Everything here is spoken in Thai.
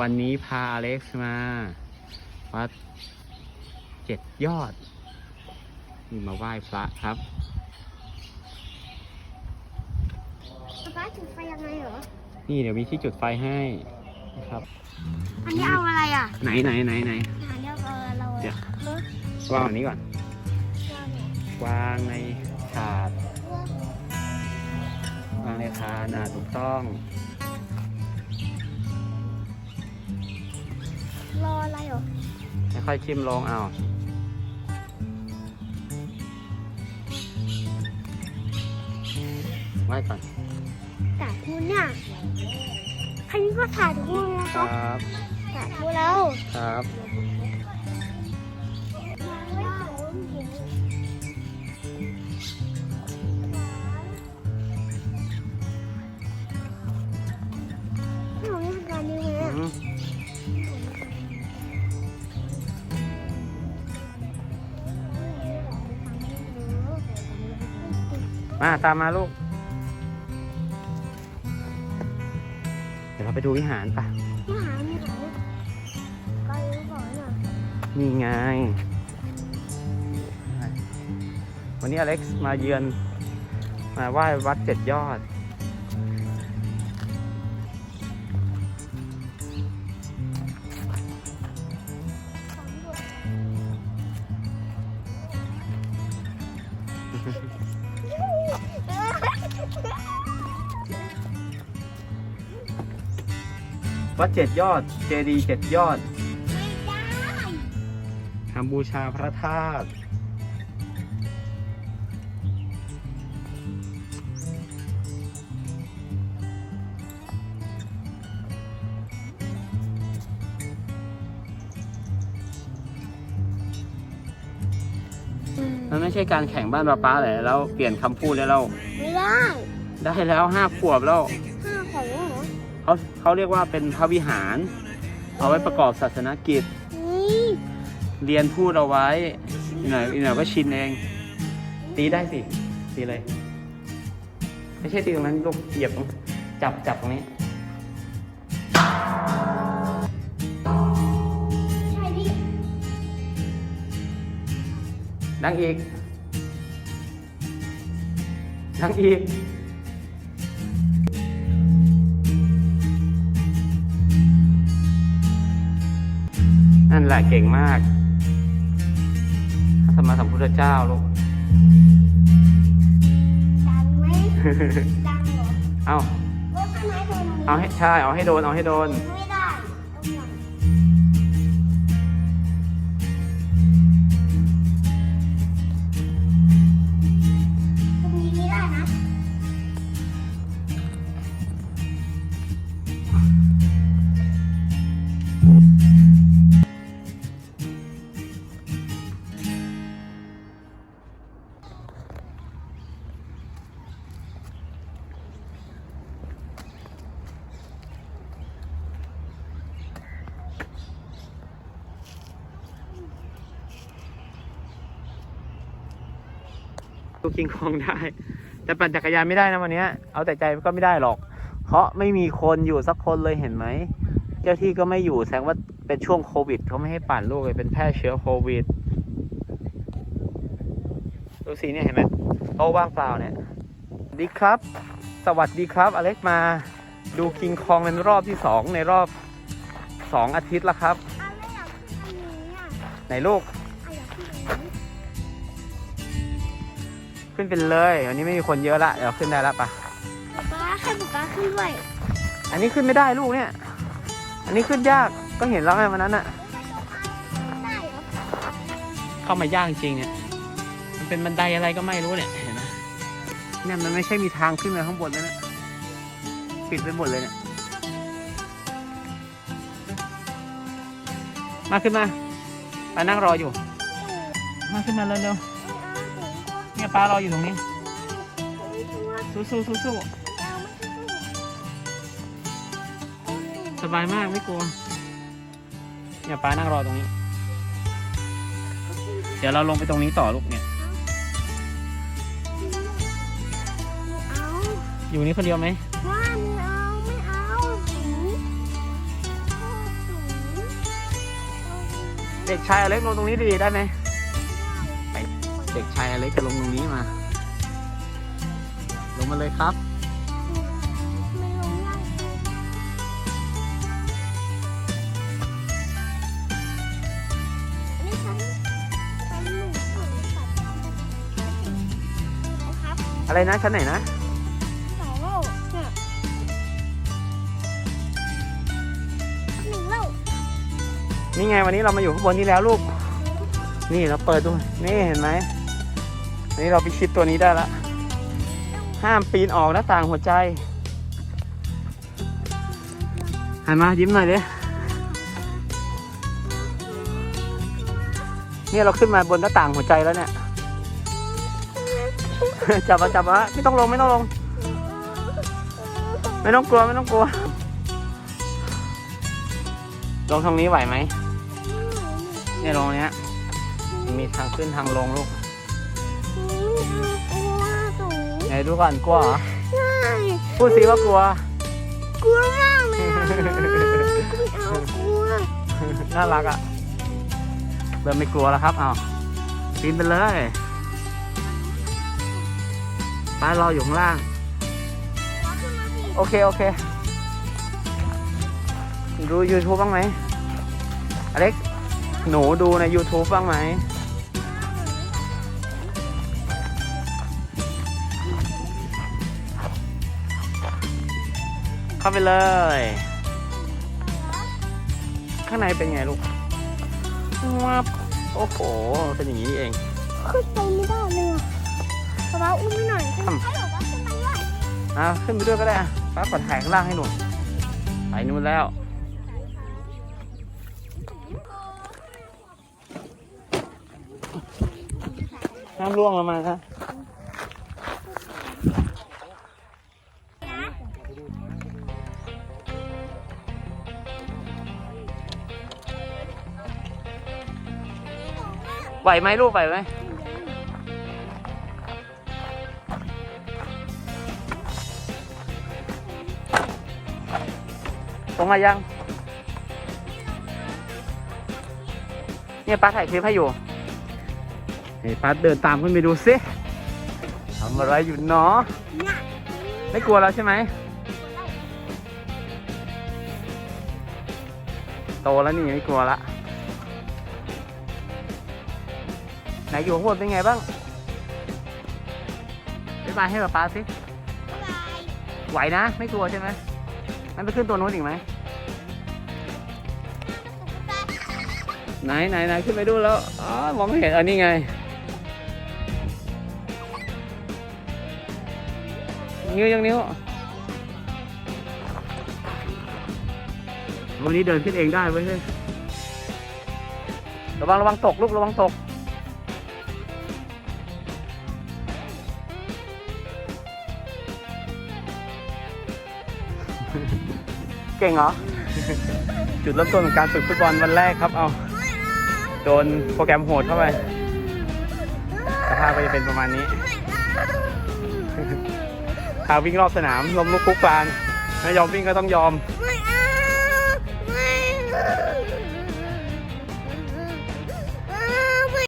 วันนี้พาอเล็กซ์มา วัดเจ็ดยอด นี่มาไหว้พระครับป๊าจุดไฟยังไงเหรอ นี่เดี๋ยวมีที่จุดไฟให้นะครับ อันนี้เอาอะไรอะ ไหนไหนไหนไหนอันนี้เอาเราเดี๋ยวรถวางอันนี้ก่อน วางในถาด วางในถาดอะถูกต้อง รออะไรเหรอค่อยๆชิมลงเอาไว้ก่อนแต่พูดเนี่ยอันนี้ก็ถ่ายทุกคนนะคคะรับแต่พูดแล้วครับ มาตามมาลูก เดี๋ยวเราไปดูวิหารปะพี่หามีไหนไปหรือเปล่าเนี่ยนี่ไง วันนี้อเล็กซ์มาเยือน มาไหว้วัดเจ็ดยอด วัดเจ็ดยอด เจดีย์เจ็ดยอดไม่ได้ทำบูชาพระธาตุมันไม่ใช่การแข่งบ้านป้าป้าเลยแล้วเปลี่ยนคำพูดแล้วเรา ไม่ได้ ได้แล้วห้าขวบแล้ว เขาเขาเรียกว่าเป็นพระวิหาร เอาไว้ประกอบศาสนกิจ นี่เรียนพูดเอาไว้อีกหน่อยอีกหน่อยก็ชินเอง ตีได้สิ ตีเลย ไม่ใช่ตีตรงนั้นลูกเหยียบตรงจับจับตรงนี้ ใช่ดิดังอีก ดังอีก นั่นแหละเก่งมากพระสมมาสัมพุทธเจ้าลูกดังไหมดังเหรอเอารถคันไหนโดนเอาให้ใช่เอาให้โดนเอาให้โดน ไม่ ลูกคิงคองได้ แต่ปั่นจักรยานไม่ได้นะวันเนี้ยเอาแต่ใจก็ไม่ได้หรอก เพราะไม่มีคนอยู่สักคนเลยเห็นไหม เจ้าที่ก็ไม่อยู่แสดงว่าเป็นช่วงโควิดเขาไม่ให้ปั่นลูกเลยเป็นแพร่เชื้อโควิดดูสิเนี่ยเห็นไหมโต๊ะว่างเปล่าเนี่ยสวัสดีครับ สวัสดีครับอเล็กมาดูคิงคองเป็นรอบที่สองในรอบสองอาทิตย์แล้วครับอ้าวแล้วอยากขึ้นอันนี้อะไหนลูกอ้าวอยาก ขึ้นไปเลยวันนี้ไม่มีคนเยอะละเดี๋ยวขึ้นได้แล้วปะป๊าป๊าให้ป๊าป๊าขึ้นด้วยอันนี้ขึ้นไม่ได้ลูกเนี่ย อันนี้ขึ้นยากก็เห็นแล้วไงวันนั้นอะได้เหรอเข้ามายากจริงเนี่ย มันเป็นบันไดอะไรก็ไม่รู้เนี่ยเห็นไหมเนี่ยมันไม่ใช่มีทางขึ้นไปข้างบนแล้วเนี่ยปิดไปหมดเลยเนี่ยมาขึ้นมาปานั่งรออยู่ มาขึ้นมาเร็วๆเนี่ย ป้ารออยู่ตรงนี้ สู้ๆสู้ๆสบายมากไม่กลัวเนี่ยป้านั่งรอตรงนี้ เดี๋ยวเราลงไปตรงนี้ต่อลูกเนี่ยเอาอยู่นี่คนเดียวไหมว่าไม่เอาไม่เอาหือเด็กชายอเล็กลงตรงนี้ดีได้ไหมไป เด็กชายอเล็กจะลงตรงนี้มา ลงมาเลยครับไม่ลงง่ายอันนี้ฉันฉันหนูถึงสัตว์นะครับอะไรนะชั้นไหนนะสองโลกเนี่ยหนึ่งโลกนี่ไงวันนี้เรามาอยู่ข้างบนนี้แล้วลูก นี่เราเปิดดูนี่เห็นไหม นี่เราพิชิตตัวนี้ได้ละ ห้ามปีนออกหน้าต่างหัวใจ หันมายิ้มหน่อยดิเนี่ยเราขึ้นมาบนหน้าต่างหัวใจแล้วเนี่ย จับมาจับมาไม่ต้องลงไม่ต้องลง ไม่ต้องกลัวไม่ต้องกลัว ลงทางนี้ไหวไหมเนี่ยลงเนี้ย มีทางขึ้นทางลงลูก ไหนดูก่อนกลัวเหรอใช่พูดสิว่ากลัว กลัวมากเลยอะไม่เอากลัว น่ารักอะ่ะเริ่มไม่กลัวแล้วครับเอาปีนไปเลยป้ารออยู่ข้างล่าง โอเค โอเค ดู YouTube บ้างไหมอเล็ก หนูดูใน YouTube บ้างไหม เข้าไปเลย ข้างในเป็นไงลูกวับโอ้โห เป็นอย่างนี้นี่เอง ขึ้นไปไม่ได้เลยอะป๊าป๊าอุ้มไม่หน่อยขึ้นไปหรอว่าขึ้นไปด้วยอะขึ้นไปด้วยก็ได้อะป้าขอถ่ายข้างล่างให้หนูไปนู่นแล้วน้ำร่วงลงมาครับ วไหมลูกไหวไหมลงมายัง เนี่ยป้าถ่ายคลิปให้อยู่นี่ป้าเดินตามขึ้นไปดูสิทำอะไรอยู่เนาะไม่กลัวแล้วใช่ไหม โตแล้วนี่ไม่กลัวละ ไหนอยู่ข้างบนเป็นไงบ้างไปบายให้ป้าป้าสิไหวนะไม่กลัวใช่ไหมมันไปขึ้นตัวนู้นอีกไหมไหนไหนไหนขึ้นไปดูแล้วอ๋อมองไม่เห็นอันนี้ไงนิ้วยังนิ้ววันนี้เดินขึ้นเองได้เว้ยเฮ้ยระวังระวังตกลูกระวังตก เก่งเหรอ จุดเริ่มต้นของการฝึกฟุตบอลวันแรกครับ เอาโดนโปรแกรมโหดเข้าไปสภาพก็จะเป็นประมาณนี้พาวิ่งรอบสนามล้มลุกคลุกคลานไม่ยอมวิ่งก็ต้องยอม